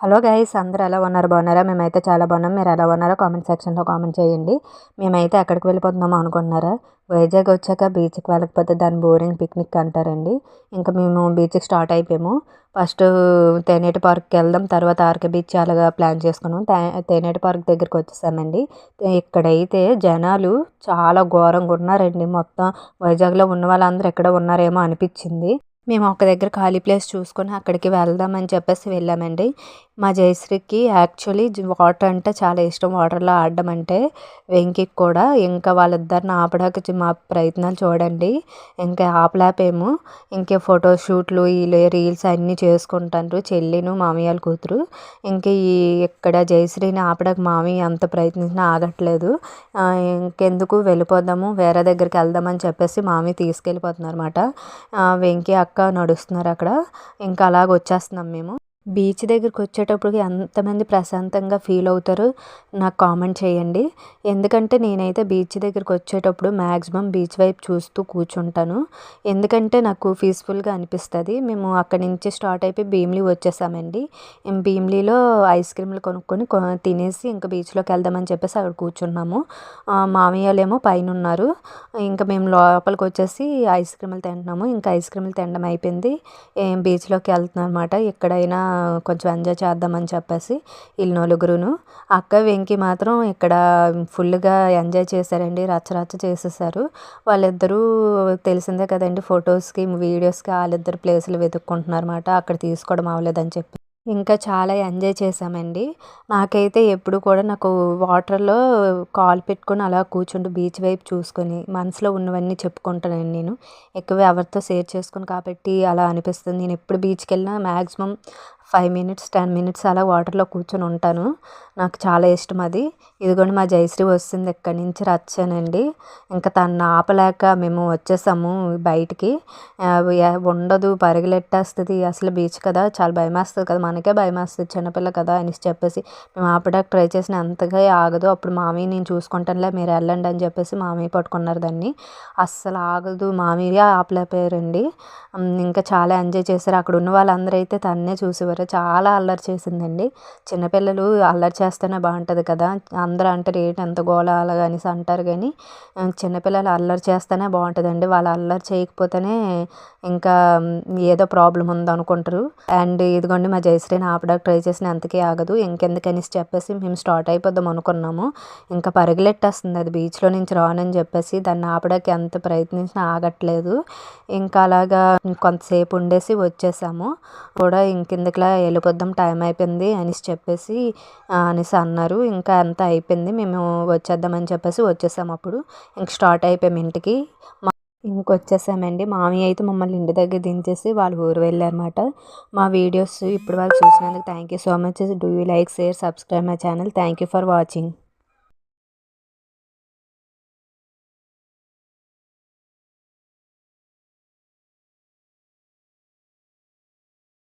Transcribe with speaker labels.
Speaker 1: Hello guys అందరు ఎలా ఉన్నారు? బాగున్నారా? మేమైతే చాలా బాగున్నాం. మీరు ఎలా ఉన్నారో కామెంట్ సెక్షన్లో కామెంట్ చేయండి. మేమైతే ఎక్కడికి వెళ్ళిపోతున్నామో అనుకుంటున్నారా? వైజాగ్ వచ్చాక బీచ్కి వెళ్ళకపోతే దాన్ని బోరింగ్ పిక్నిక్ అంటారండి. ఇంకా మేము బీచ్కి స్టార్ట్ అయిపోయాము. ఫస్ట్ తేనేటి పార్క్కి వెళ్దాం తర్వాత ఆర్కే బీచ్ అలాగా ప్లాన్ చేసుకున్నాం. తేనేటి పార్క్ దగ్గరికి వచ్చేసామండి. ఇక్కడైతే జనాలు చాలా ఘోరంగా ఉన్నారండి. మొత్తం వైజాగ్లో ఉన్న వాళ్ళందరూ ఎక్కడ ఉన్నారేమో అనిపించింది. మేము ఒక దగ్గర ఖాళీ ప్లేస్ చూసుకొని అక్కడికి వెళ్దామని చెప్పేసి వెళ్ళామండి. మా జయశ్రీకి యాక్చువల్లీ వాటర్ అంటే చాలా ఇష్టం. వాటర్లో ఆడడం అంటే వెంకికి కూడా ఇంకా వాళ్ళిద్దరిని ఆపడానికి మా ప్రయత్నాలు చూడండి. ఇంకా ఆపలేపేమో. ఇంకా ఫోటోషూట్లు వీళ్ళు రీల్స్ అన్నీ చేసుకుంటారు చెల్లిను మామయ్యల కూతురు. ఇంకా ఈ ఇక్కడ జయశ్రీని ఆపడానికి మామయ్య అంత ప్రయత్నించినా ఆగట్లేదు. ఇంకెందుకు వెళ్ళిపోదాము వేరే దగ్గరికి వెళ్దామని చెప్పేసి మామయ్య తీసుకెళ్ళిపోతున్నారు అనమాట వెంకీ చక్కగా నడుస్తున్నారు అక్కడ. ఇంకా అలాగ వచ్చేస్తున్నాం మేము. బీచ్ దగ్గరికి వచ్చేటప్పటికి ఎంతమంది ప్రశాంతంగా ఫీల్ అవుతారో నాకు కామెంట్ చేయండి. ఎందుకంటే నేనైతే బీచ్ దగ్గరికి వచ్చేటప్పుడు మ్యాక్సిమం బీచ్ వైపు చూస్తూ కూర్చుంటాను. ఎందుకంటే నాకు పీస్ఫుల్గా అనిపిస్తుంది. మేము అక్కడి నుంచి స్టార్ట్ అయిపోయి భీమిలీ వచ్చేసామండి. భీమిలీలో ఐస్ క్రీమ్లు కొనుక్కొని తినేసి ఇంకా బీచ్లోకి వెళ్దామని చెప్పేసి అక్కడ కూర్చున్నాము. మామయ్యలేమో పైన ఉన్నారు ఇంకా మేము లోపలికి వచ్చేసి ఐస్ క్రీమ్లు తింటున్నాము. ఇంకా ఐస్ క్రీమ్లు తినడం అయిపోయింది. బీచ్లోకి వెళ్తున్నాం అనమాట ఎక్కడైనా కొంచెం ఎంజాయ్ చేద్దామని చెప్పేసి వీళ్ళు నలుగురును. అక్క వెంకి మాత్రం ఇక్కడ ఫుల్గా ఎంజాయ్ చేశారండి. రచ్చ రచ్చ చేసేసారు. వాళ్ళిద్దరూ తెలిసిందే కదండి ఫొటోస్కి వీడియోస్కి వాళ్ళిద్దరు ప్లేసులు వెతుక్కుంటున్నారు అన్నమాట అక్కడ తీసుకోవడం అవ్వలేదని చెప్పి. ఇంకా చాలా ఎంజాయ్ చేసామండి నాకైతే ఎప్పుడు కూడా నాకు వాటర్లో కాలు పెట్టుకొని అలా కూర్చుంటూ బీచ్ వైపు చూసుకొని మనసులో ఉన్నవన్నీ చెప్పుకుంటానండి నేను. ఎక్కువ ఎవరితో షేర్ చేసుకుని కాబట్టి అలా అనిపిస్తుంది. నేను ఎప్పుడు బీచ్కి వెళ్ళినా maximum five minutes ten minutes అలా వాటర్లో కూర్చొని ఉంటాను. నాకు చాలా ఇష్టం అది. ఇదిగోండి మా జయశ్రీ వస్తుంది ఇక్కడి నుంచి వచ్చానండి ఇంకా తను ఆపలేక మేము వచ్చేసాము బయటికి. ఉండదు పరిగెలెట్టేస్తుంది అసలు బీచ్ కదా చాలా భయం వేస్తుంది కదా మనకే భయం వేస్తుంది చిన్నపిల్ల కదా అని చెప్పేసి మేము ఆపడానికి ట్రై చేసిన అంతగా ఆగదు. అప్పుడు మామయ్య నేను చూసుకుంటానులే మీరు వెళ్ళండి అని చెప్పేసి మామయ్య పట్టుకున్నారు దాన్ని. అస్సలు ఆగదు మామయ్య ఆపలేకపోయారండి. ఇంకా చాలా ఎంజాయ్ చేశారు. అక్కడ ఉన్న వాళ్ళందరూ అయితే తన్నే చూసేవారు. చాలా అల్లరి చేసిందండి. చిన్నపిల్లలు అల్లరి చేస్తేనే బాగుంటుంది కదా. అందరూ అంటారు ఏంటి ఎంత గోళ అలాగ అనేసి అంటారు కానీ చిన్నపిల్లలు అల్లరి చేస్తేనే బాగుంటుందండి. వాళ్ళు అల్లరి చేయకపోతేనే ఇంకా ఏదో ప్రాబ్లం ఉంది అనుకుంటారు అండ్ ఇదిగోండి మా జయశ్రీని ఆపడానికి ట్రై చేసిన అంతకే ఆగదు. ఇంకెందుకనేసి చెప్పేసి మేము స్టార్ట్ అయిపోదాం అనుకున్నాము. ఇంకా పరిగెలెట్టేస్తుంది అది బీచ్లో నుంచి రానని చెప్పేసి దాన్ని ఆపడానికి ఎంత ప్రయత్నించినా ఆగట్లేదు. ఇంకా అలాగా కొంతసేపు ఉండేసి వచ్చేసాము. కూడా ఇంకెందుకులా వెళ్ళిపోద్దాం టైం అయిపోయింది అనేసి చెప్పేసి అనేసి అన్నారు. ఇంకా అంతా అయిపోయింది. మేము వచ్చేద్దామని చెప్పేసి వచ్చేసాము అప్పుడు. ఇంక స్టార్ట్ అయిపోయాము ఇంటికి. ఇంకొచ్చేసామండి మామయ్య అయితే మమ్మల్ని ఇంటి దగ్గర దించేసి వాళ్ళు ఊరు వెళ్ళారన్నమాట. మా వీడియోస్ ఇప్పుడు వాళ్ళు చూసినందుకు thank you so much do you like share subscribe my channel thank you for watching